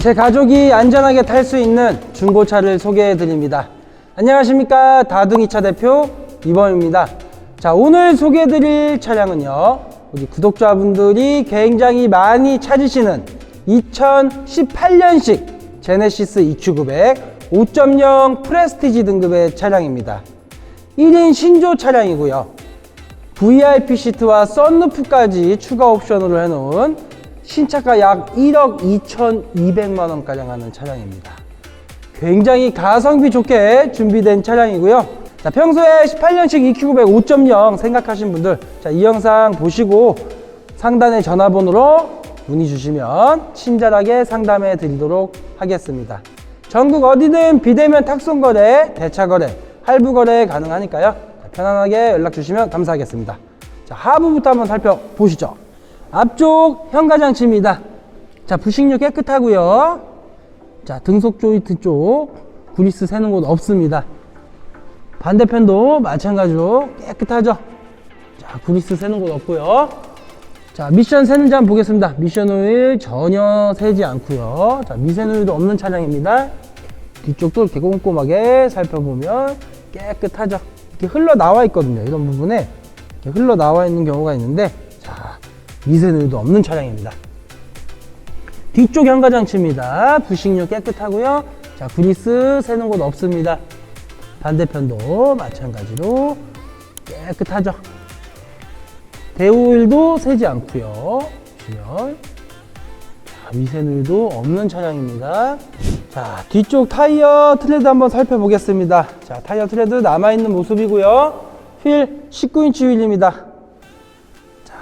제 가족이 안전하게 탈 수 있는 중고차를 소개해 드립니다. 안녕하십니까. 다둥이차 대표 이범입니다. 자, 오늘 소개해 드릴 차량은요. 우리 구독자분들이 굉장히 많이 찾으시는 2018년식 제네시스 EQ900 5.0 프레스티지 등급의 차량입니다. 1인 신조 차량이고요. VIP 시트와 썬루프까지 추가 옵션으로 해놓은 신차가 약 1억 2,200만 원가량 하는 차량입니다. 굉장히 가성비 좋게 준비된 차량이고요. 자, 평소에 18년식 EQ900 5.0 생각하신 분들, 자, 이 영상 보시고 상단의 전화번호로 문의 주시면 친절하게 상담해 드리도록 하겠습니다. 전국 어디든 비대면 탁송 거래, 대차 거래, 할부 거래 가능하니까요. 자, 편안하게 연락 주시면 감사하겠습니다. 자, 하부부터 한번 살펴보시죠. 앞쪽 현가장치입니다. 자, 부식률 깨끗하고요. 자, 등속 조이트 쪽 구리스 새는 곳 없습니다. 반대편도 마찬가지로 깨끗하죠. 자, 구리스 새는 곳 없고요. 자, 미션 새는지 한번 보겠습니다. 미션 오일 전혀 새지 않고요. 자, 미세는 오일도 없는 차량입니다. 뒤쪽도 이렇게 꼼꼼하게 살펴보면 깨끗하죠. 이렇게 흘러 나와 있거든요. 이런 부분에 이렇게 흘러 나와 있는 경우가 있는데, 자, 미세는 오일도 없는 차량입니다. 뒤쪽 현가장치입니다. 부식률 깨끗하고요. 자, 구리스 새는 곳 없습니다. 반대편도 마찬가지로 깨끗하죠. 대오일도 새지 않고요. 보시면 자, 미세누일도 없는 차량입니다. 자, 뒤쪽 타이어 트레드 한번 살펴보겠습니다. 자, 타이어 트레드 남아있는 모습이고요. 휠 19인치 휠입니다.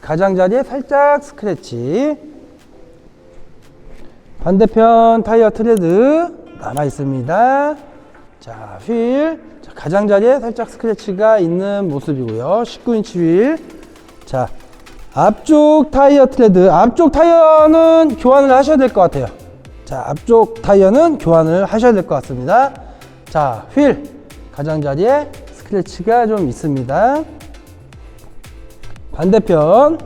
자, 가장자리에 살짝 스크래치. 반대편 타이어 트레드 남아 있습니다. 자, 휠. 자, 가장자리에 살짝 스크래치가 있는 모습이고요. 19인치 휠. 자, 앞쪽 타이어 트레드. 앞쪽 타이어는 교환을 하셔야 될 것 같아요. 자, 앞쪽 타이어는 교환을 하셔야 될 것 같습니다. 자, 휠. 가장자리에 스크래치가 좀 있습니다. 반대편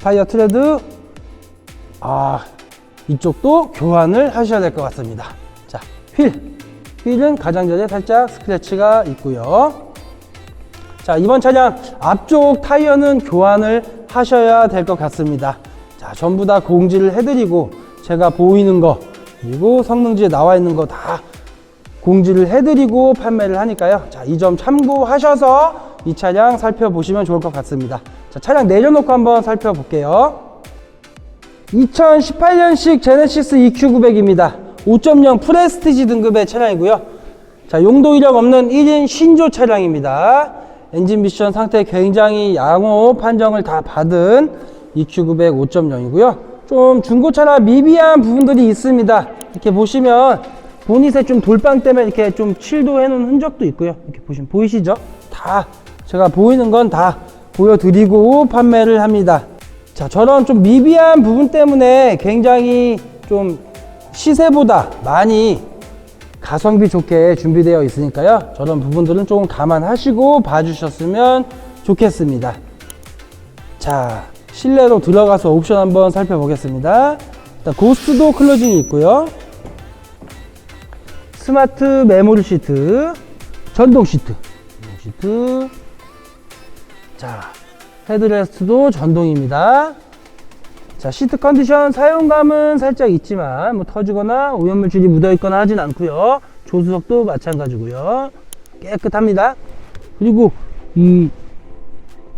타이어 트레드. 아, 이쪽도 교환을 하셔야 될 것 같습니다. 자, 휠. 휠은 가장자리에 살짝 스크래치가 있고요. 자, 이번 차량 앞쪽 타이어는 교환을 하셔야 될 것 같습니다. 자, 전부 다 공지를 해드리고 제가 보이는 거 그리고 성능지에 나와 있는 거 다 공지를 해드리고 판매를 하니까요. 자, 이 점 참고하셔서 이 차량 살펴보시면 좋을 것 같습니다. 자, 차량 내려놓고 한번 살펴볼게요. 2018년식 제네시스 EQ900입니다. 5.0 프레스티지 등급의 차량이고요. 자, 용도 이력 없는 1인 신조 차량입니다. 엔진 미션 상태 굉장히 양호 판정을 다 받은 EQ900 5.0이고요. 좀 중고차라 미비한 부분들이 있습니다. 이렇게 보시면 보닛에 좀 돌빵 때문에 이렇게 좀 칠도 해놓은 흔적도 있고요. 이렇게 보시면 보이시죠? 다 제가 보이는 건 다 보여드리고 판매를 합니다. 자, 저런 좀 미비한 부분 때문에 굉장히 좀 시세보다 많이 가성비 좋게 준비되어 있으니까요. 저런 부분들은 조금 감안하시고 봐주셨으면 좋겠습니다. 자, 실내로 들어가서 옵션 한번 살펴보겠습니다. 일단 고스트도 클로징이 있고요. 스마트 메모리 시트, 전동 시트, 시트. 자, 헤드레스트도 전동입니다. 자, 시트 컨디션 사용감은 살짝 있지만 뭐 터지거나 오염물질이 묻어 있거나 하진 않고요. 조수석도 마찬가지고요. 깨끗합니다. 그리고 이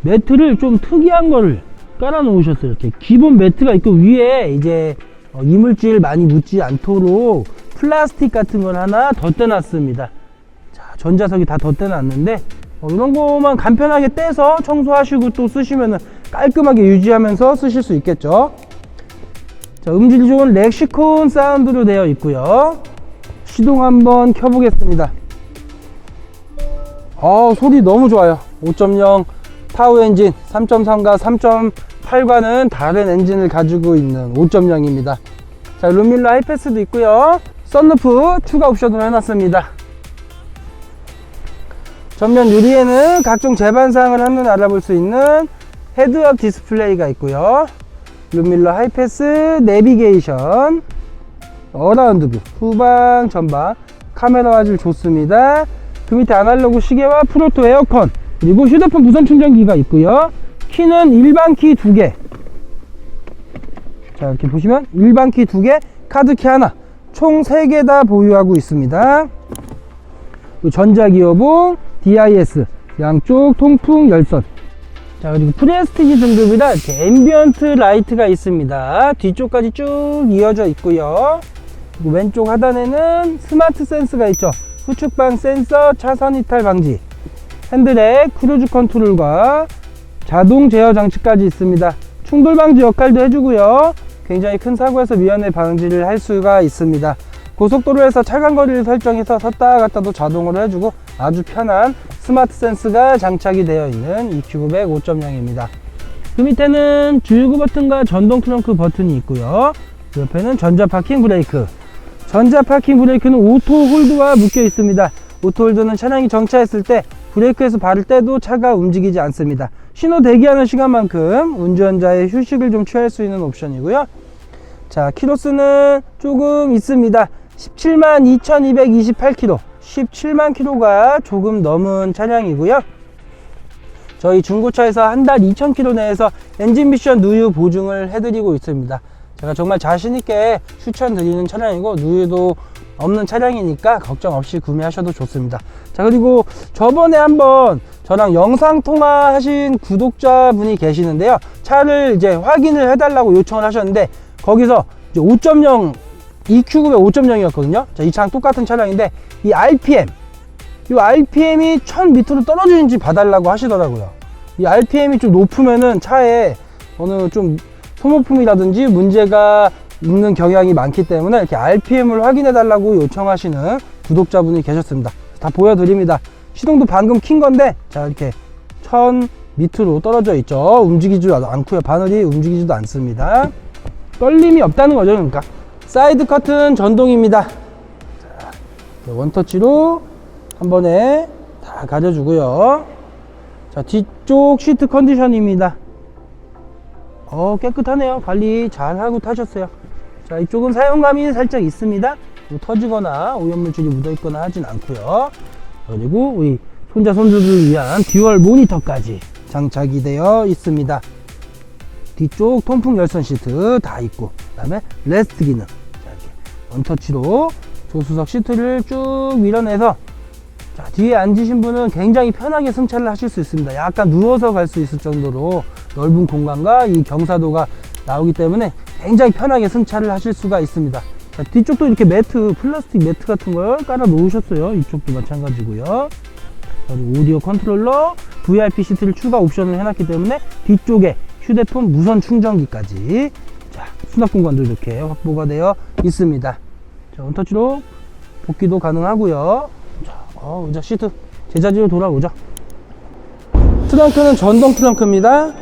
매트를 좀 특이한 거를 깔아 놓으셨어요. 이렇게 기본 매트가 있고 위에 이제 어, 이물질 많이 묻지 않도록 플라스틱 같은 걸 하나 덧대놨습니다. 자, 전자석이 다 덧대놨는데 어, 이런 거만 간편하게 떼서 청소하시고 또 쓰시면은 깔끔하게 유지하면서 쓰실 수 있겠죠. 자, 음질이 좋은 렉시콘 사운드로 되어 있고요. 시동 한번 켜보겠습니다. 어, 소리 너무 좋아요. 5.0 타우 엔진 3.3과 3.8과는 다른 엔진을 가지고 있는 5.0입니다. 자, 루밀러 하이패스도 있고요. 썬루프 추가 옵션으로 해놨습니다. 전면 유리에는 각종 제반사항을 한눈에 알아볼 수 있는 헤드업 디스플레이가 있고요. 루밀러 하이패스 내비게이션 어라운드 뷰 후방 전방 카메라 화질 좋습니다. 그 밑에 아날로그 시계와 프로토 에어컨 그리고 휴대폰 무선 충전기가 있고요. 키는 일반 키 두개. 자 이렇게 보시면 일반 키 두개 카드 키 하나 총 세 개 다 보유하고 있습니다. 전자기어봉 DIS 양쪽 통풍 열선. 자 그리고 프레스티지 등급이라 앰비언트 라이트가 있습니다. 뒤쪽까지 쭉 이어져 있고요. 그리고 왼쪽 하단에는 스마트 센스가 있죠. 후측방 센서 차선 이탈 방지. 핸들에 크루즈 컨트롤과 자동 제어 장치까지 있습니다. 충돌 방지 역할도 해주고요. 굉장히 큰 사고에서 미연에 방지를 할 수가 있습니다 고속도로에서 차간 거리를 설정해서 섰다 갔다도 자동으로 해주고 아주 편한 스마트 센스가 장착이 되어 있는 EQ900 5.0입니다. 그 밑에는 주유구 버튼과 전동 트렁크 버튼이 있고요. 그 옆에는 전자 파킹 브레이크. 전자 파킹 브레이크는 오토 홀드와 묶여 있습니다. 오토 홀드는 차량이 정차했을 때 브레이크에서 발을 떼도 차가 움직이지 않습니다. 신호 대기하는 시간만큼 운전자의 휴식을 좀 취할 수 있는 옵션이고요. 자, 키로수는 조금 있습니다. 17만 2228km, 17만 km가 조금 넘은 차량이고요. 저희 중고차에서 한 달 2,000km 내에서 엔진 미션 누유 보증을 해드리고 있습니다. 제가 정말 자신있게 추천드리는 차량이고, 누유도 없는 차량이니까 걱정 없이 구매하셔도 좋습니다. 자, 그리고 저번에 한번 저랑 영상통화 하신 구독자분이 계시는데요. 차를 이제 확인을 해달라고 요청을 하셨는데, 거기서 이 제5.0 EQ900 5.0이었거든요. 자, 이 차랑 똑같은 차량인데 이 RPM 이 RPM이 1000 밑으로 떨어지는지 봐달라고 하시더라고요. 이 RPM이 좀 높으면은 차에 어느 좀 소모품이라든지 문제가 있는 경향이 많기 때문에 이렇게 RPM을 확인해 달라고 요청하시는 구독자분이 계셨습니다. 다 보여드립니다. 시동도 방금 킨 건데 자 이렇게 1000 밑으로 떨어져 있죠. 움직이지도 않고요. 바늘이 움직이지도 않습니다. 떨림이 없다는 거죠, 그러니까. 사이드 커튼 전동입니다. 자, 원터치로 한 번에 다 가려주고요. 자, 뒤쪽 시트 컨디션입니다. 어, 깨끗하네요. 관리 잘 하고 타셨어요. 자, 이쪽은 사용감이 살짝 있습니다. 뭐 터지거나 오염물질이 묻어있거나 하진 않고요. 그리고 우리 손자, 손주들을 위한 듀얼 모니터까지 장착이 되어 있습니다. 뒤쪽 통풍 열선 시트 다 있고 그 다음에 레스트 기능 원터치로 조수석 시트를 쭉 밀어내서 자, 뒤에 앉으신 분은 굉장히 편하게 승차를 하실 수 있습니다. 약간 누워서 갈 수 있을 정도로 넓은 공간과 이 경사도가 나오기 때문에 굉장히 편하게 승차를 하실 수가 있습니다. 자, 뒤쪽도 이렇게 매트, 플라스틱 매트 같은 걸 깔아 놓으셨어요. 이쪽도 마찬가지고요. 그리고 오디오 컨트롤러, VIP 시트를 추가 옵션을 해놨기 때문에 뒤쪽에 휴대폰 무선 충전기까지 자, 수납 공간도 이렇게 확보가 되어 있습니다. 자, 원터치로 복귀도 가능하고요. 자, 어, 의자 시트 제자리로 돌아오죠. 트렁크는 전동 트렁크입니다.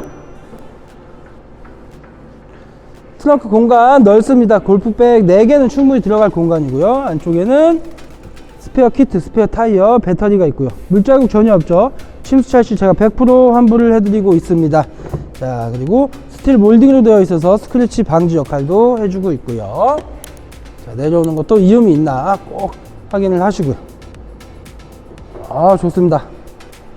트렁크 공간 넓습니다. 골프백 4개는 충분히 들어갈 공간이고요. 안쪽에는 스페어 키트, 스페어 타이어, 배터리가 있고요. 물자국 전혀 없죠. 침수차 시 제가 100% 환불을 해드리고 있습니다. 자, 그리고 스틸 몰딩으로 되어 있어서 스크래치 방지 역할도 해주고 있고요. 자, 내려오는 것도 이음이 있나 꼭 확인을 하시고요. 아, 좋습니다.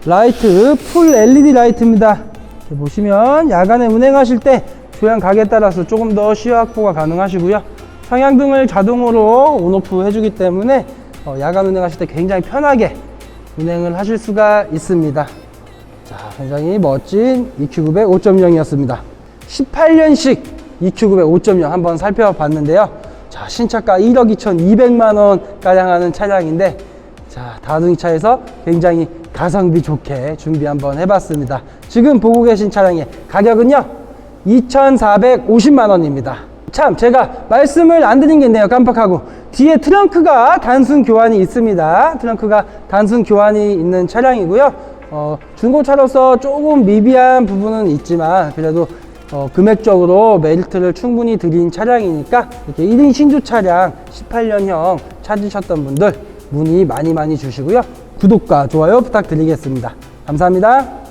라이트, 풀 LED 라이트입니다. 보시면 야간에 운행하실 때 조향 각에 따라서 조금 더 시야 확보가 가능하시고요. 상향등을 자동으로 온오프 해주기 때문에 어, 야간 운행하실 때 굉장히 편하게 운행을 하실 수가 있습니다. 자, 굉장히 멋진 EQ900 5.0이었습니다. 18년식 EQ900 5.0 한번 살펴봤는데요. 자, 신차가 1억 2,200만 원 가량 하는 차량인데 자, 다둥이 차에서 굉장히 가성비 좋게 준비 한번 해봤습니다. 지금 보고 계신 차량의 가격은요, 2,450만 원입니다. 참, 제가 말씀을 안 드린 게 있네요. 깜빡하고. 뒤에 트렁크가 단순 교환이 있습니다. 트렁크가 단순 교환이 있는 차량이고요. 어, 중고차로서 조금 미비한 부분은 있지만, 그래도 어, 금액적으로 메리트를 충분히 드린 차량이니까 이렇게 1인 신조 차량 18년형 찾으셨던 분들 문의 많이 많이 주시고요. 구독과 좋아요 부탁드리겠습니다. 감사합니다.